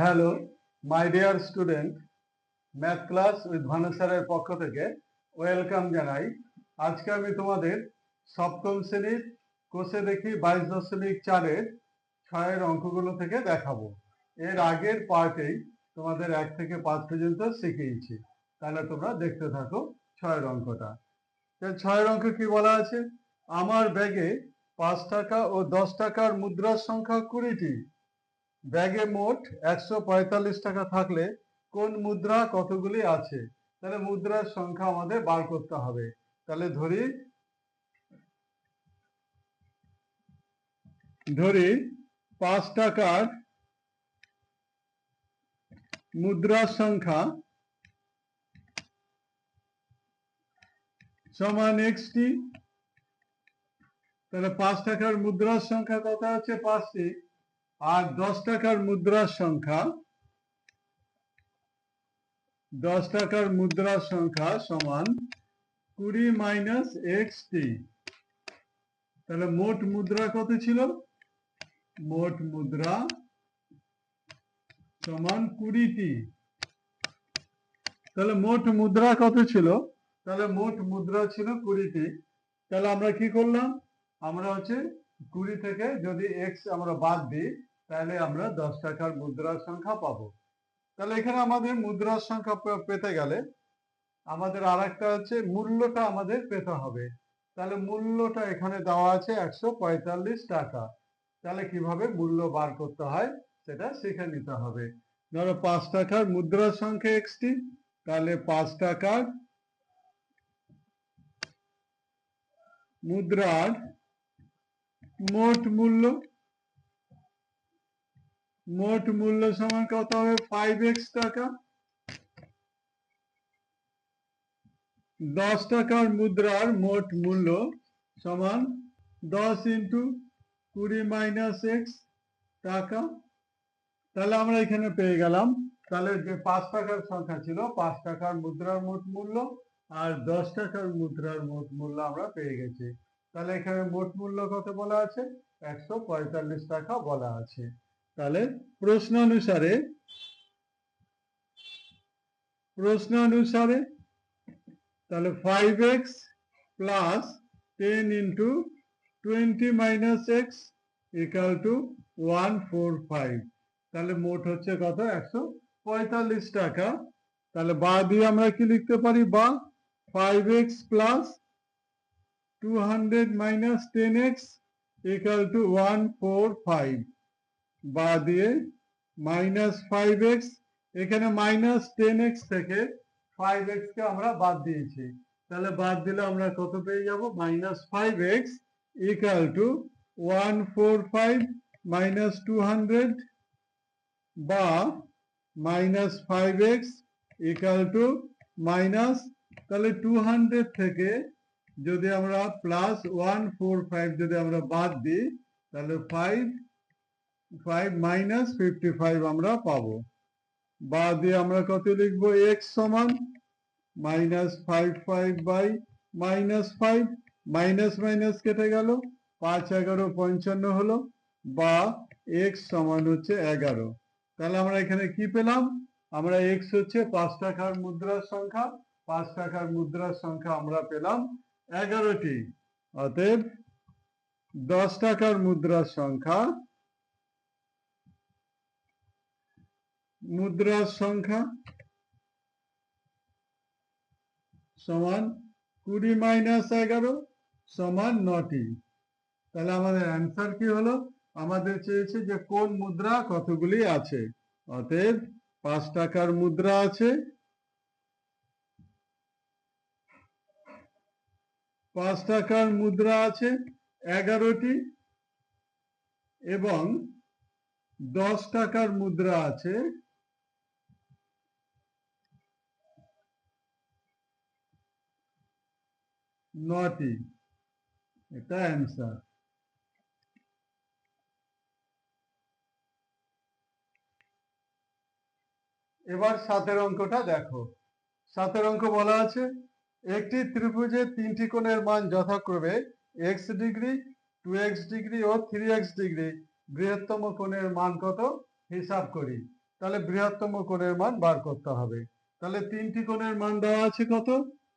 Hello my dear student math class with Bhanu স্যারের পক্ষ থেকে ওয়েলকাম জানাই। আজকে আমি তোমাদের সপ্তম শ্রেণির কোষে দেখি বাইশ দশমিক চারের ছয়ের অঙ্কগুলো থেকে দেখাবো। এর আগের পার্টেই তোমাদের এক থেকে পাঁচ পর্যন্ত শিখিয়েছি। তাহলে তোমরা দেখতে থাকো ছয়ের অঙ্কটা। ছয়ের অঙ্ক কি বলা আছে? আমার ব্যাগে পাঁচ টাকা ও দশ টাকার মুদ্রার সংখ্যা কুড়িটি। ব্যাগে মোট একশো পঁয়তাল্লিশ টাকা থাকলে কোন মুদ্রা কতগুলি আছে? তাহলে মুদ্রার সংখ্যা আমাদের বার করতে হবে। তাহলে ধরি ধরি পাঁচ টাকার মুদ্রার সংখ্যা সমান এক্সটি তাহলে পাঁচ টাকার মুদ্রার সংখ্যা কত আছে? পাঁচটি। আর দশ টাকার মুদ্রার সংখ্যা, দশ টাকার মুদ্রার সংখ্যা সমান কুড়ি মাইনাস এক্স টি তাহলে মোট মুদ্রা কত ছিল? মোট মুদ্রা সমান কুড়িটি তাহলে মোট মুদ্রা কত ছিল? তাহলে মোট মুদ্রা ছিল কুড়িটি তাহলে আমরা কি করলাম? আমরা হচ্ছে কুড়ি থেকে যদি এক্স আমরা বাদ দিই তাহলে আমরা দশ টাকার মুদ্রার সংখ্যা পাবো। তাহলে এখানে আমাদের মুদ্রার সংখ্যা পেতে গেলে আমাদের আর হচ্ছে মূল্যটা আমাদের পেতে হবে। তাহলে মূল্যটা এখানে দেওয়া আছে একশো পঁয়তাল্লিশ টাকা। তাহলে কীভাবে মূল্য বার করতে হয় সেটা শিখে নিতে হবে। ধরো পাঁচ টাকার মুদ্রার সংখ্যা এক্সটি তাহলে পাঁচ টাকার মুদ্রার মোট মূল্য মোট মূল্য সমান কত হবে? ফাইভ এক্স টাকা। দশ টাকার মুদ্রার মোট মূল্য সমান দশ ইন্টু কুড়ি মাইনাস এক্স টাকা। তাহলে আমরা এখানে পেয়ে গেলাম। তাহলে যে পাঁচ টাকার সংখ্যা ছিল, পাঁচ টাকার মুদ্রার মোট মূল্য আর দশ টাকার মুদ্রার মোট মূল্য আমরা পেয়ে গেছি। তাহলে এখানে মোট মূল্য কত বলা আছে? একশো পঁয়তাল্লিশ টাকা বলা আছে। তাহলে প্রশ্ন অনুসারে প্রশ্ন অনুসারে তাহলে five x plus ten into twenty minus x equal to one four five তাহলে মোট হচ্ছে কত? একশো পঁয়তাল্লিশ টাকা। তাহলে বা দিয়ে আমরা কি লিখতে পারি? বা five x plus two hundred minus ten x equal to one four five বা দিয়ে মাইনাস ফাইভ এক্স এখানে মাইনাস টেন এক্স থেকে ফাইভ এক্স কে আমরা বাদ দিয়েছি। তাহলে বাদ দিলে আমরা কত পেয়ে যাব? Minus five x equal to one four five minus two hundred বা minus five x equal to minus তাহলে টু হান্ড্রেড থেকে যদি আমরা প্লাস ওয়ান ফোর ফাইভ যদি আমরা বাদ দিই, তাহলে five five minus fifty five আমরা পাবো। বা দিয়ে আমরা কত লিখব? এক্স সমান minus five five by minus five minus minus কেটে গেল। পাঁচ, এগারো, পঞ্চান্ন হলো বা এক্স সমান হচ্ছে এগারো। তাহলে আমরা এখানে কি পেলাম? আমরা এক্স হচ্ছে পাঁচ টাকার মুদ্রার সংখ্যা। পাঁচ টাকার মুদ্রার সংখ্যা আমরা পেলাম এগারোটি। অতএব দশ টাকার মুদ্রার সংখ্যা মুদ্রার সংখ্যা সমান কুড়ি মাইনাস এগারো সমান নটি। তাহলে আমাদের অ্যান্সার কি হলো? আমাদের চেয়েছে যে কোন মুদ্রা কতগুলি আছে? অতএব পাঁচ টাকার মুদ্রা আছে। পাঁচ টাকার মুদ্রা আছে এগারোটি এবং দশ টাকার মুদ্রা আছে নটি। এটা এবার সাতের অঙ্কটা দেখো। সাতের অঙ্ক বলা আছে, একটি ত্রিভুজের তিনটি কোণের মান যথাক্রমে x degree two x degree ও থ্রি এক্স ডিগ্রি। বৃহত্তম কোণের মান কত? হিসাব করি। তাহলে বৃহত্তম কোণের মান বার করতে হবে। তাহলে তিনটি কোণের মান দেওয়া আছে কত?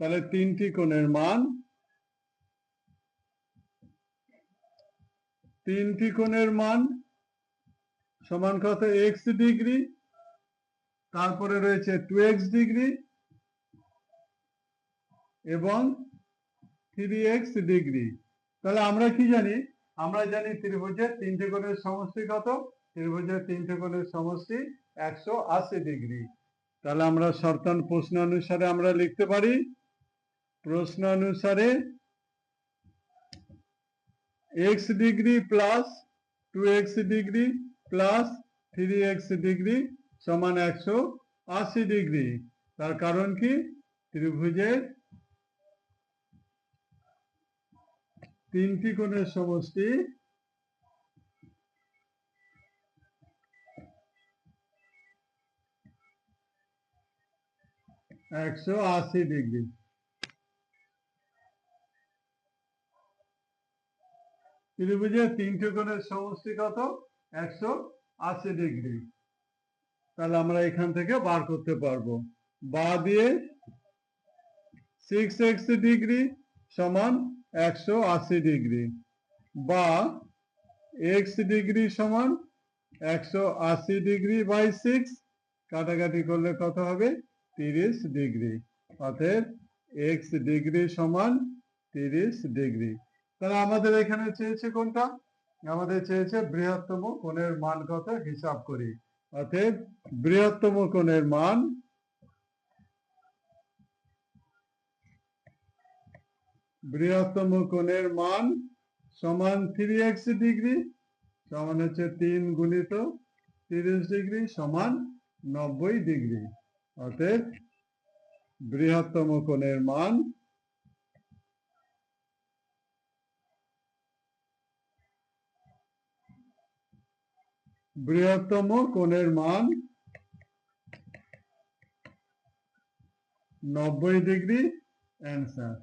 তাহলে তিনটি কোণের মান, তিনটি কোণের মান সমান কত? এক্স ডিগ্রি, তারপরে রয়েছে টু এক্স ডিগ্রি এবং থ্রি এক্স ডিগ্রি। তাহলে আমরা কি জানি? আমরা জানি ত্রিভুজের তিনটে কোণের সমষ্টি কত? ত্রিভুজের তিনটে কোণের সমষ্টি একশো আশি ডিগ্রি। তাহলে আমরা শর্তান প্রশ্ন অনুসারে আমরা লিখতে পারি প্রশ্ন অনুসারে x degree plus two x degree plus three x degree সমান একশো আশি ডিগ্রি। তার কারণ কি? ত্রিভুজের তিনটি কোণের সমষ্টি একশো আশি ডিগ্রি। ত্রিভুজের তিনটে কোণের সমষ্টি কত? একশো আশি ডিগ্রি। তাহলে আমরা এখান থেকে বার করতে পারব। বা দিয়ে সিক্স এক্স ডিগ্রি সমান একশো আশি ডিগ্রি। বা এক্স ডিগ্রি সমান একশো আশি ডিগ্রি বাই সিক্স কাটাকাটি করলে কত হবে? তিরিশ ডিগ্রি। অতএব এক্স ডিগ্রি সমান তিরিশ ডিগ্রি। তাহলে আমাদের এখানে চেয়েছে কোনটা? আমাদের চেয়েছে বৃহত্তম কোণের মান কত? হিসাব করি। অতএব বৃহত্তম কোণের মান বৃহত্তম কোণের মান সমান থ্রি এক্স ডিগ্রি, সমান হচ্ছে তিন গুণিত তিরিশ ডিগ্রি, সমান নব্বই ডিগ্রি। অতএব বৃহত্তম কোণের মান বৃহত্তম কোণের মান নব্বই ডিগ্রি অ্যান্সার।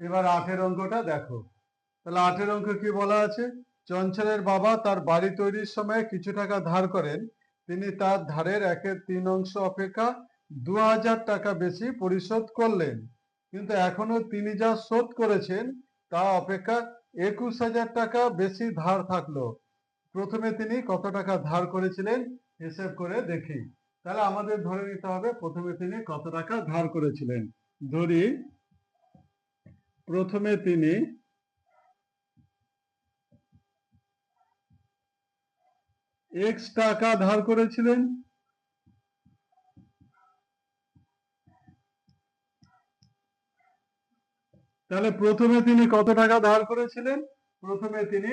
এবার আঠের অঙ্কটা দেখো। তাহলে আঠের অঙ্ক কি বলা আছে? চঞ্চলের বাবা তার বাড়ি তৈরির সময় কিছু টাকা ধার করেন। তিনি তার ধারের একের তিন অংশ অপেক্ষা দু হাজার টাকা বেশি পরিশোধ করলেন। কিন্তু এখনও তিনি যা শোধ করেছেন, তা অপেক্ষা একুশ হাজার টাকা বেশি ধার থাকল। প্রথমে তিনি কত টাকা ধার করেছিলেন হিসেব করে দেখি। তাহলে আমাদের ধরে নিতে হবে, প্রথমে তিনি কত টাকা ধার করেছিলেন? ধরি, প্রথমে তিনি এক্স টাকা ধার করেছিলেন তাহলে প্রথমে তিনি কত টাকা ধার করেছিলেন? প্রথমে তিনি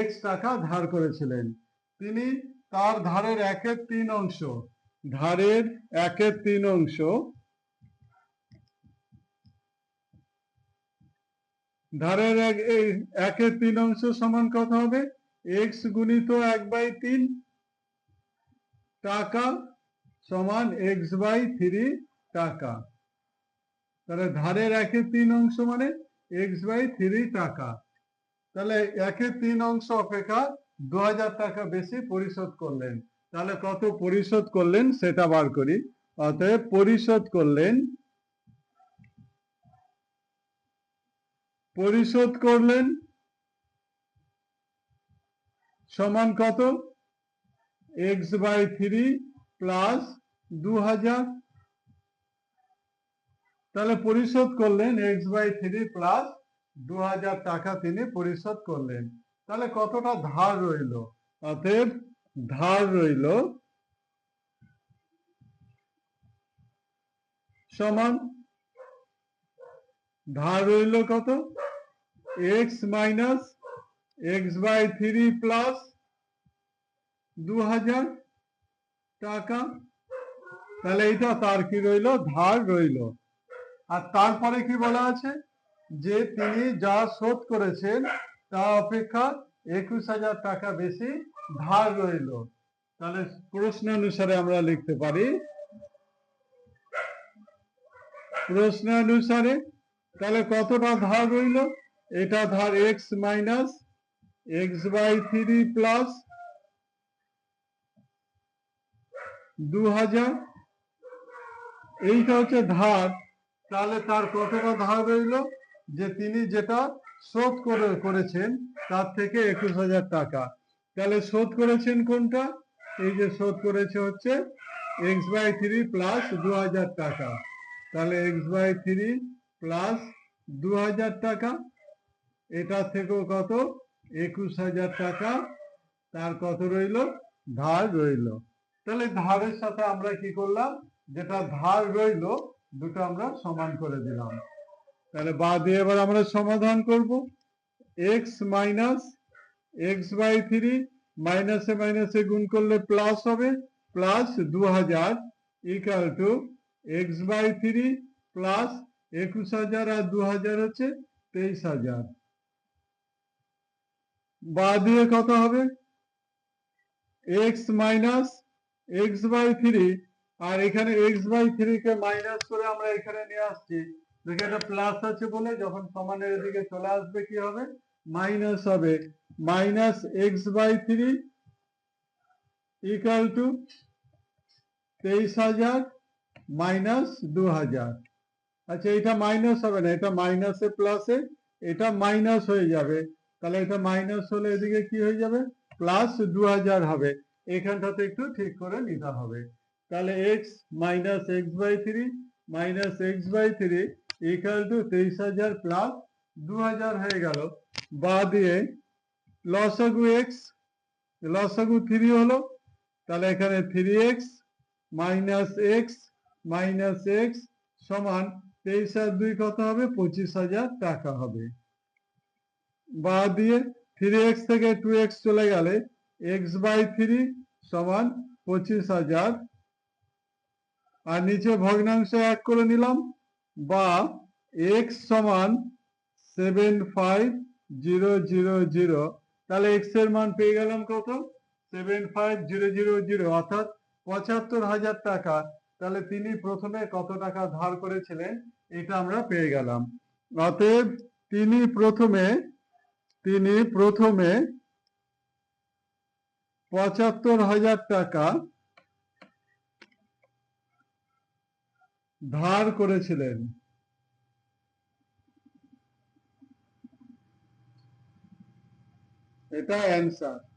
এক্স টাকা ধার করেছিলেন। তিনি তার ধারের একের তিন অংশ, ধারের একের তিন অংশ, ধারের একের তিন অংশ সমান কত হবে? এক্স গুণিত এক বাই তিন টাকা সমান এক্স বাই থ্রি টাকা। তাহলে ধারের একে তিন অংশ মানে এক্স বাই থ্রি টাকা। তাহলে একে তিন অংশ অপেক্ষা দু হাজার টাকা বেশি পরিশোধ করলেন। তাহলে কত পরিশোধ করলেন সেটা বার করি। অতএব পরিশোধ করলেন পরিশোধ করলেন সমান কত? এক্স বাই থ্রি প্লাস দু হাজার তাহলে পরিশোধ করলেন এক্স বাই থ্রি প্লাস দু হাজার টাকা তিনি পরিশোধ করলেন। তাহলে কতটা ধার রইল? অতএব ধার রইল সমান ধার রইল কত? X minus x by three plus দু হাজার টাকা। তাহলে এইটা তার কি রইল? ধার রইল। আর তারপরে কি বলা আছে? যে তিনি যা শোধ করেছেন, তা অপেক্ষা একুশ হাজার টাকা বেশি ধার রইল। তাহলে প্রশ্ন অনুসারে আমরা লিখতে পারি। প্রশ্ন অনুসারে তাহলে কতটা ধার রইল? এটা ধার x minus x by three plus দু হাজার এইটা হচ্ছে ধার। তাহলে তার কতটা ধার রইল যে তিনি যেটা শোধ করে করেছেন, তার থেকে একুশ হাজার টাকা। তাহলে শোধ করেছেন কোনটা? এই যে শোধ করেছে হচ্ছে এক্স বাই থ্রি প্লাস দু হাজার টাকা। তাহলে এক্স বাই থ্রি প্লাস দু হাজার টাকা এটা থেকেও কত? একুশ হাজার টাকা, তার কত রইল? ধার রইল। তাহলে ধারের সাথে আমরা কি করলাম? যেটা ধার রইল দুটো আমরা সমান করে দিলাম। তাহলে বা দিয়ে এবার আমরা সমাধান করব। X minus x by three মাইনাসে মাইনাসে গুণ করলে প্লাস হবে। প্লাস দু হাজার equal to x by three plus একুশ হাজার আর দু হাজার হচ্ছে তেইশ হাজার। বা দিয়ে কত হবে? X minus x by three আর এখানে এক্স বাই থ্রি কে মাইনাস করে আমরা এখানে নিয়ে আসছি। দেখে এটা প্লাস আছে বলে যখন সমানের এদিকে চলে আসবে কি হবে? মাইনাস হবে। Minus x by three equal to তেইশ হাজার মাইনাস দু হাজার। আচ্ছা এটা মাইনাস হবে না, এটা মাইনাসে প্লাসে এটা মাইনাস হয়ে যাবে। তাহলে এটা মাইনাস হলে এদিকে কি হয়ে যাবে? প্লাস দু হাজার হবে। এখানটাতে একটু ঠিক করে নিতে হবে। তাহলে x minus x by three minus x by three equal to তেইশ হাজার প্লাস দু হাজার হয়ে গেল। বা দিয়ে লসাগু এক্স লসাগু থ্রি হলো। তাহলে এখানে three x minus x minus x সমান তেইশ আর দুই কত হবে? পঁচিশ হাজার টাকা হবে। বা দিয়ে থ্রি এক্স থেকে টু এক্স চলে গেলে এক্স বাই থ্রি সমান পঁচিশ হাজার আর নিচে ভগ্নাংশ এক করে নিলাম, বা এক্স সমান seven five zero zero zero তাহলে এক্সের মান পেয়ে গেলাম কত? Seven five zero zero zero অর্থাৎ পঁচাত্তর হাজার টাকা। তাহলে তিনি প্রথমে কত টাকা ধার করেছিলেন? এটা আমরা পেয়ে গেলাম। অতএব তিনি প্রথমে তিনি প্রথমে পঁচাত্তর হাজার টাকা ধার করেছিলেন। এটা অ্যান্সার